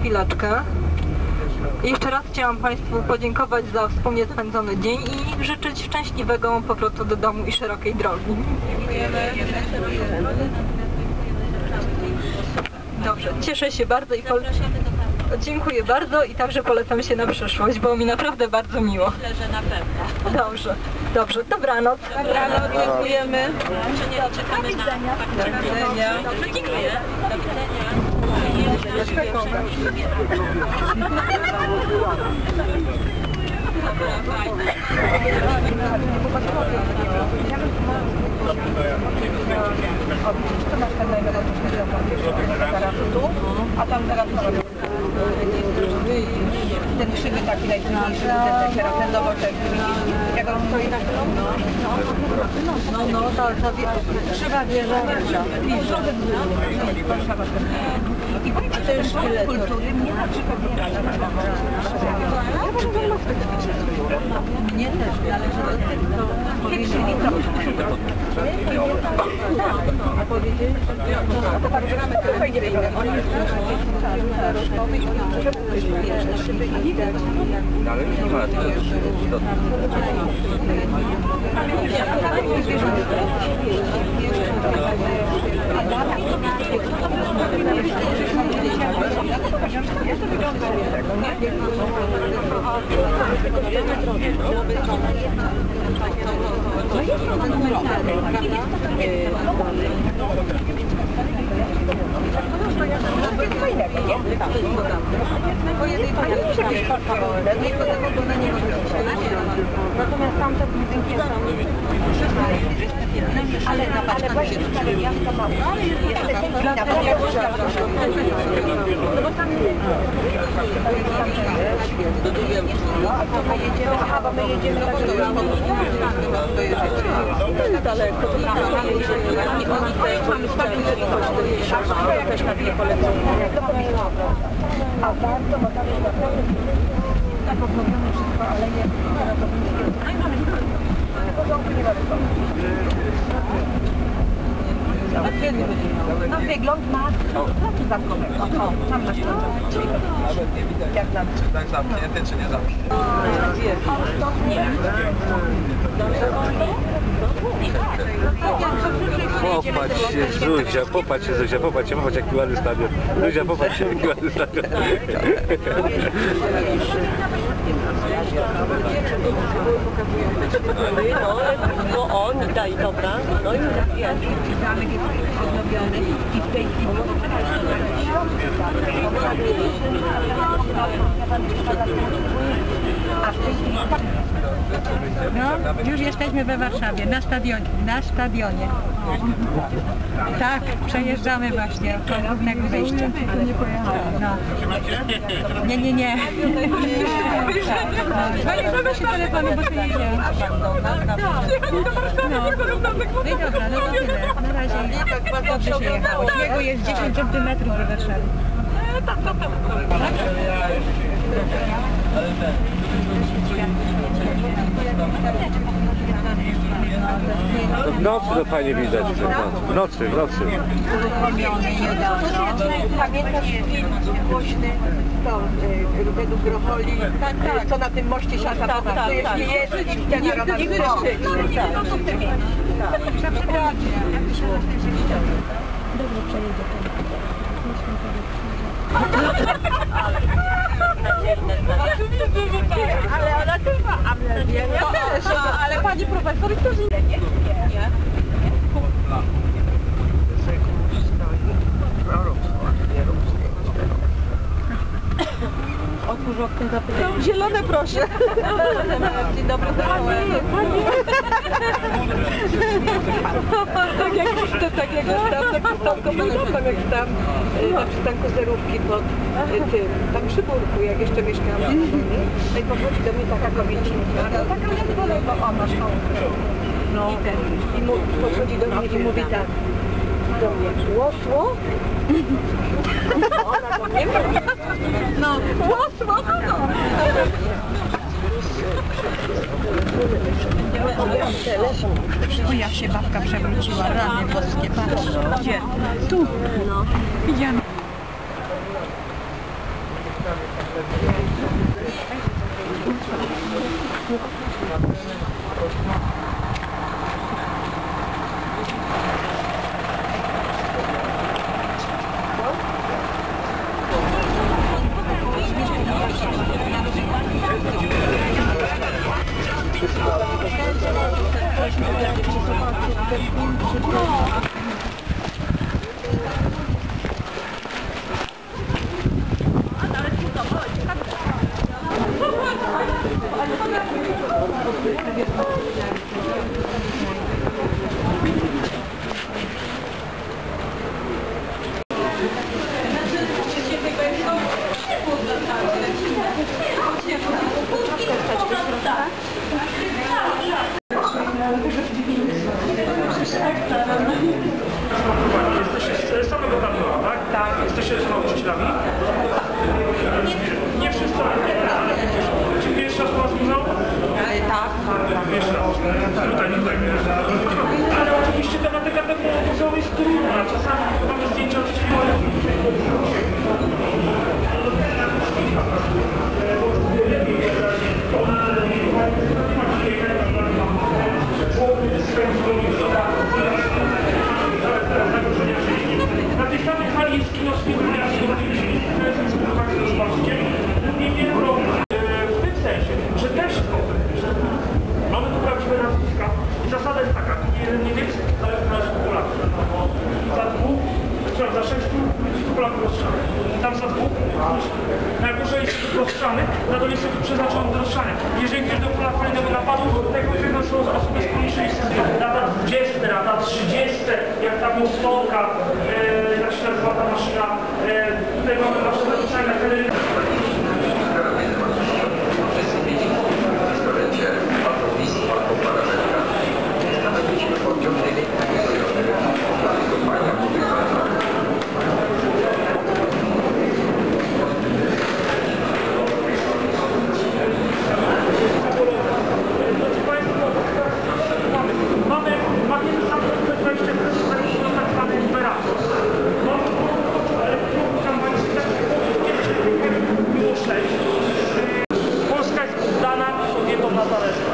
chwileczkę. Jeszcze raz chciałam Państwu podziękować za wspólnie spędzony dzień i życzyć szczęśliwego powrotu do domu i szerokiej drogi. Dobrze, cieszę się bardzo i pole... dziękuję bardzo i także polecam się na przyszłość, było mi naprawdę bardzo miło. Myślę, że na pewno. Dobrze, dobrze, dobranoc. Dobranoc, dziękujemy. Czy nie czekamy na Do widzenia. Do widzenia. A tam teraz ten krzywy taki najtrudniejszy, ten teraz ten nowoczesny, widzisz? Jak on stoi na chwilę? No, no, ta, ta wie, krzywa wieża, Warszawa. I powiedz, to już tyle kultury mnie na przykład nie rada. Mnie też, ale żeby to powiedzieli to. A powiedzieli, że no to tak to fajnie wygląda. Oni już rozmowy i oni wiesz, na szyby i widać. Ale jednej jakieś kontrole, no i potem ogólnie nie Natomiast tamte budynki są ale, ale właśnie stare miasto mało. Jest dla tego, no bo tam no, a to my jedziemy, aha, bo my jedziemy tak, że daleko, to tam mamy jedziemy, oni też mamy stawić Warszawa jakaś na dwie polecenia. A warto, bo tam jest naprawdę tak odnowione wszystko, ale nie, no i mamy porządku nie mamy. No wygląd ma placu zamkowego. O, tam masz placu. Jak nam tak zamknięty, czy nie zamknięty? Popatrz się, Zuzia, popatrz się, Zuzia, popatrz się, popatrz jaki ładny stadion. Zuzia, popatrz się, jaki ładny stadion. No, on, daj, dobra. No i odnowiony i w tej chwili No, już jesteśmy we Warszawie, na stadionie. Na stadionie. Tak, przejeżdżamy właśnie od głównego wyjścia. No. Nie, nie, nie. Panie, się telefonu, bo tu jedzie. No. No i dobra, no to tyle. Na razie dobrze się jechało. Śniegu jest 10 cm we Warszawie. To w nocy to fajnie widać. W nocy, w nocy. uruchomiony niedawno. Pamiętasz film głośny to Rudego Grocholi, co na tym moście siata tak, pokazuje, tak. jeśli jest i wtedy Ronald Nigdy nie szczyci, tak. No, to w tym miejscu. Ale ona też ma amnezję. Ja też. Ale pani profesor też nie. Otwórz okno zapytaj. No, zielone proszę. Dzień dobry, Pani, pani. tak jak, to, tak jak tam na przystanku, pamiętam jak tam y, na przystanku zerówki pod y, tym, tam przy Burku, jak jeszcze mieszkałam. No i podchodzi do mnie taka kobiecinka, no, taka ledwo, ledwo, o masz. No. I, ten, i mu, podchodzi do mnie i mówi tak do mnie, łosło? Ona do mnie mówi, no, łosło, no. O, jak się babka przewróciła, rany boskie, patrz. Gdzie? Tu. Widziałam. 我把这个给你吃 na dole środki przeznaczone do rozszania. Jeżeli ktoś dokona kolejnego napadu, to tego się wynosiło z osób mniejszych, lata 20, lata 30, jak ta motorka, e, jak się nazywa ta maszyna, e, tutaj mamy maszynę do na telewizorii. 方です。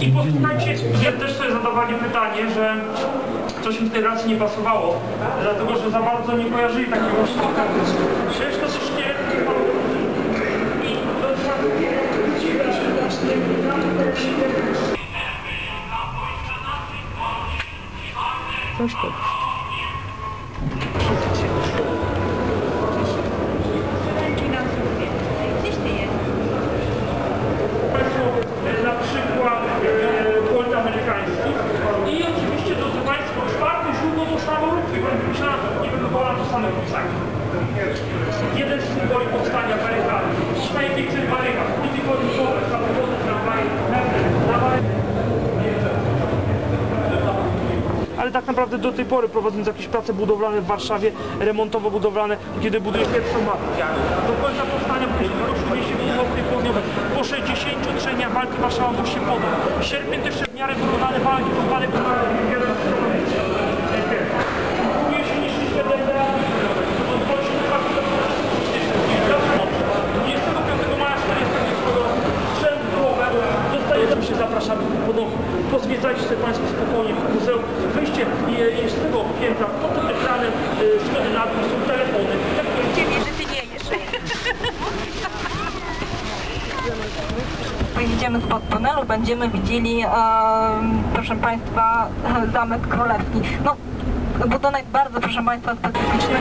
I posłuchajcie, ja też sobie zadawali pytanie, że coś mi w tej racji nie pasowało, dlatego że za bardzo nie kojarzyli takiego sztuka. Przecież to troszeczkę... I to tak... tak naprawdę do tej pory prowadząc jakieś prace budowlane w Warszawie, remontowo-budowlane, kiedy buduje pierwszą mapę. Do końca powstania później się w Północnej Południowej. Po 63 dniach walki Warszawa musi się podać. Sierpień też w miarę wykonane walki, to walek Buduje się niż DDR. Od 25 maja 40 roku sprzęt głowę zostaje tam się zapraszamy ponownie. Pozwiedzajcie Państwo spokojnie w muzeum. Wyjście z tego piętra pod tym ekranem y, dół, są telefony. Ciebie, że ty nie jesz. Wyjdziemy spod tunelu, będziemy widzieli, em, proszę Państwa, Zamek Królewski. No, budynek bardzo, proszę Państwa, specyficzny.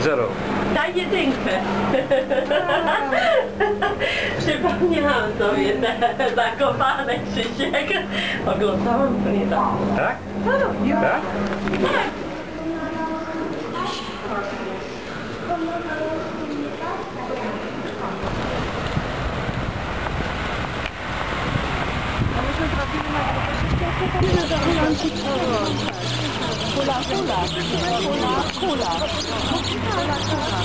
Zero. Daj jedynkę. Przypomniałam sobie te zakopane Krzysiek. Oglądałam to niedawno. Tak? Tak? 不了不了不了不了不知道了不了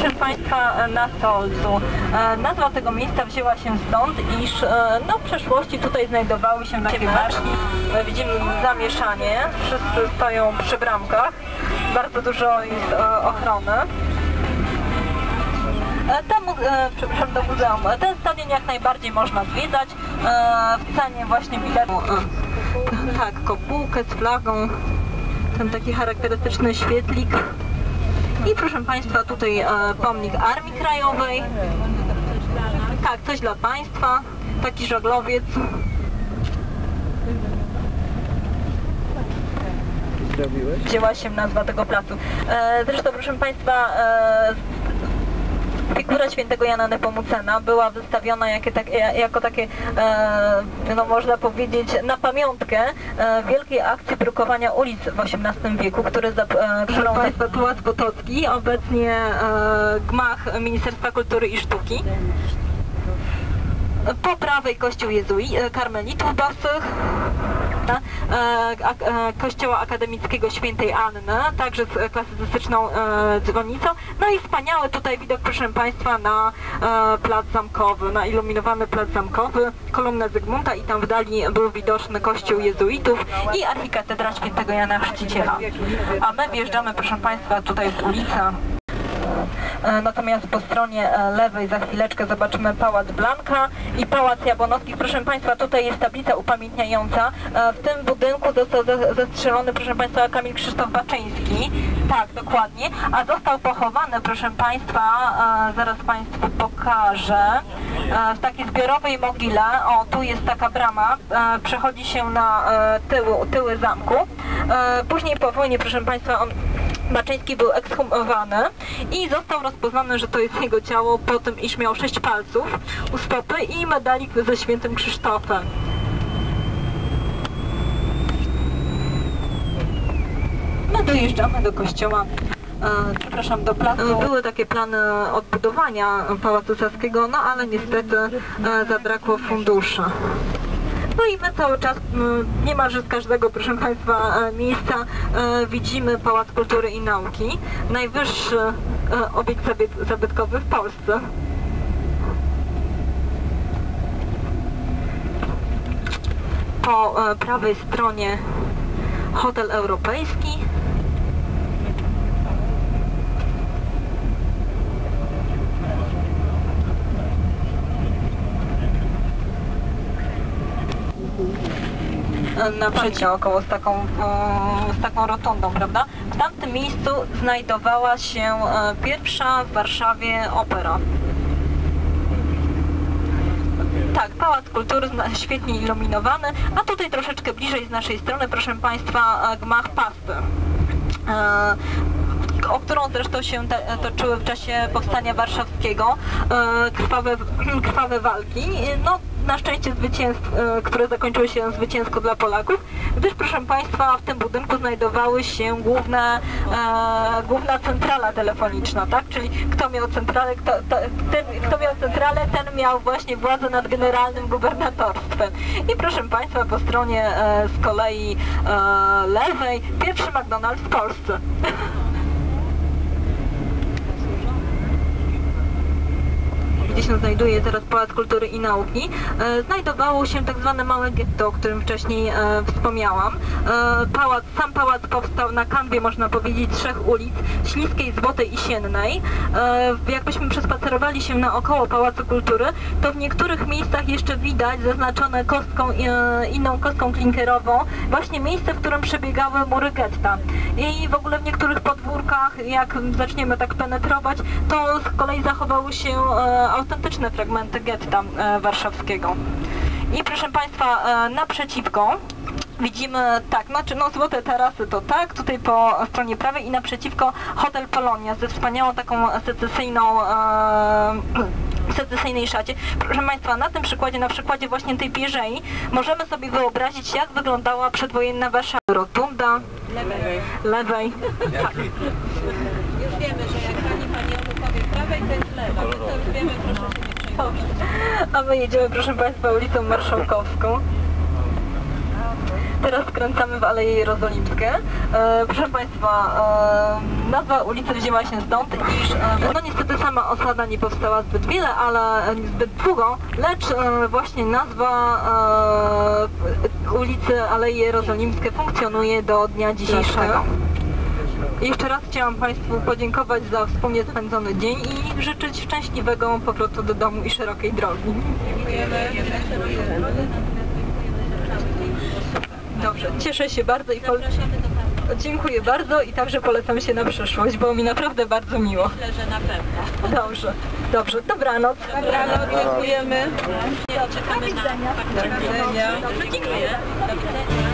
Proszę Państwa, na Solcu. E, Nazwa tego miejsca wzięła się stąd, iż e, no, w przeszłości tutaj znajdowały się takie baczki. E, Widzimy zamieszanie, wszyscy stoją przy bramkach, bardzo dużo jest ochrony. E, Te, mu- e, przepraszam, do muzeum. Ten stadion jak najbardziej można zwiedzać. E, W cenie właśnie biletu. Tak, kopułkę z flagą. Ten taki charakterystyczny świetlik. I proszę Państwa, tutaj e, pomnik Armii Krajowej. Tak, coś dla Państwa. taki żaglowiec. Wzięła się nazwa tego placu. E, zresztą, proszę Państwa, e, Figura świętego Jana Nepomucena była wystawiona jakie, tak, ja- jako takie, e, no można powiedzieć, na pamiątkę e, wielkiej akcji brukowania ulic w XVIII wieku, który za, e, którą Państwa Pałac Potocki, obecnie gmach Ministerstwa Kultury i Sztuki. Po prawej kościół jezui, karmelitów bosych, e, e, kościoła akademickiego świętej Anny, także z klasycystyczną e, dzwonnicą. No i wspaniały tutaj widok, proszę Państwa, na plac zamkowy, na iluminowany plac zamkowy, kolumnę Zygmunta i tam w dali był widoczny kościół jezuitów i archikatedra świętego Jana Chrzciciela. A my wjeżdżamy, proszę Państwa, tutaj w ulicę Natomiast po stronie e, lewej za chwileczkę zobaczymy Pałac Blanka i Pałac Jabłonowskich. Proszę Państwa, tutaj jest tablica upamiętniająca. E, W tym budynku został zastrzelony, proszę Państwa, Kamil Krzysztof Baczyński. Tak, dokładnie. A został pochowany, proszę Państwa, e, zaraz Państwu pokażę, e, w takiej zbiorowej mogile. O, tu jest taka brama, e, przechodzi się na e, tyły, tyły zamku. E, Później po wojnie, proszę Państwa, on Baczyński był ekshumowany i został rozpoznany, że to jest jego ciało po tym, iż miał sześć palców u stopy i medalik ze świętym Krzysztofem. My dojeżdżamy do kościoła, e, przepraszam, do placu. Były takie plany odbudowania Pałacu Saskiego, no ale niestety e, zabrakło funduszy. No i my cały czas, m, niemalże z każdego, proszę Państwa, e, miejsca e, widzimy Pałac Kultury i Nauki, najwyższy e, obiekt zabyt- zabytkowy w Polsce. Po prawej stronie hotel europejski. Na przecie około z taką, z taką rotundą, prawda? W tamtym miejscu znajdowała się e, pierwsza w Warszawie opera. Tak, Pałac Kultury świetnie iluminowany, a tutaj troszeczkę bliżej z naszej strony, proszę Państwa, e, gmach Pasty. E, o którą zresztą się toczyły w czasie powstania warszawskiego krwawe, krwawe walki. No, na szczęście zwycięstw, e, które zakończyły się zwycięsko dla Polaków, gdyż proszę Państwa w tym budynku znajdowały się główne, e, główna centrala telefoniczna, tak? Czyli kto miał centralę, kto, to, ten, kto miał centralę, ten miał właśnie władzę nad generalnym gubernatorstwem. I proszę Państwa po stronie e, z kolei e, lewej pierwszy McDonald's w Polsce. gdzie się znajduje teraz Pałac Kultury i Nauki, e, znajdowało się tak zwane małe getto, o którym wcześniej e, wspomniałam. E, pałac, sam pałac powstał na kanwie, można powiedzieć, trzech ulic, Śliskiej, Złotej i Siennej. Jakbyśmy przespacerowali się naokoło Pałacu Kultury, to w niektórych miejscach jeszcze widać zaznaczone kostką, inną kostką klinkerową, właśnie miejsce, w którym przebiegały mury getta. I w ogóle w niektórych podwórkach, jak zaczniemy tak penetrować, to z kolei zachowały się autentyczne fragmenty getta e, warszawskiego. I proszę Państwa, e, naprzeciwko widzimy, tak, znaczy no złote tarasy to tak, tutaj po stronie prawej i naprzeciwko Hotel Polonia ze wspaniałą taką secesyjną e, secesyjnej szacie. Proszę Państwa, na tym przykładzie, na przykładzie właśnie tej pierzei, możemy sobie wyobrazić, jak wyglądała przedwojenna Warszawa. Rotunda lewej. lewej. Tak. Już wiemy, że jak pani pani powie prawej, wiemy, proszę się nie przejmować. A my jedziemy, proszę Państwa, ulicą Marszałkowską. Teraz skręcamy w Aleję Jerozolimskie. E, proszę Państwa, e, nazwa ulicy wzięła się stąd, iż e, no niestety sama osada nie powstała zbyt wiele, ale e, zbyt długo, lecz e, właśnie nazwa e, ulicy Aleje Jerozolimskie funkcjonuje do dnia dzisiejszego. Jeszcze raz chciałam Państwu podziękować za wspólnie spędzony dzień i życzyć szczęśliwego powrotu do domu i szerokiej drogi. Dobrze, cieszę się bardzo i pol... Dziękuję bardzo i także polecam się na przyszłość, było mi naprawdę bardzo miło. Myślę, że na pewno. Dobrze, dobrze. Dobranoc. Dobranoc, dziękujemy. Czekamy na Do widzenia. Dziękuję. Do widzenia.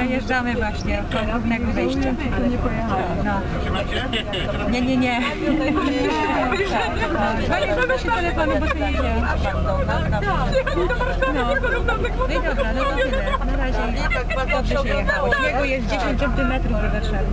Przejeżdżamy właśnie od głównego wyjścia. No. Nie, nie, nie. Pani proszę się telefonu, bo to jedzie. No. No i dobra, no to tyle. Na razie dobrze się jechało. Śniegu jest 10 cm we Warszawie.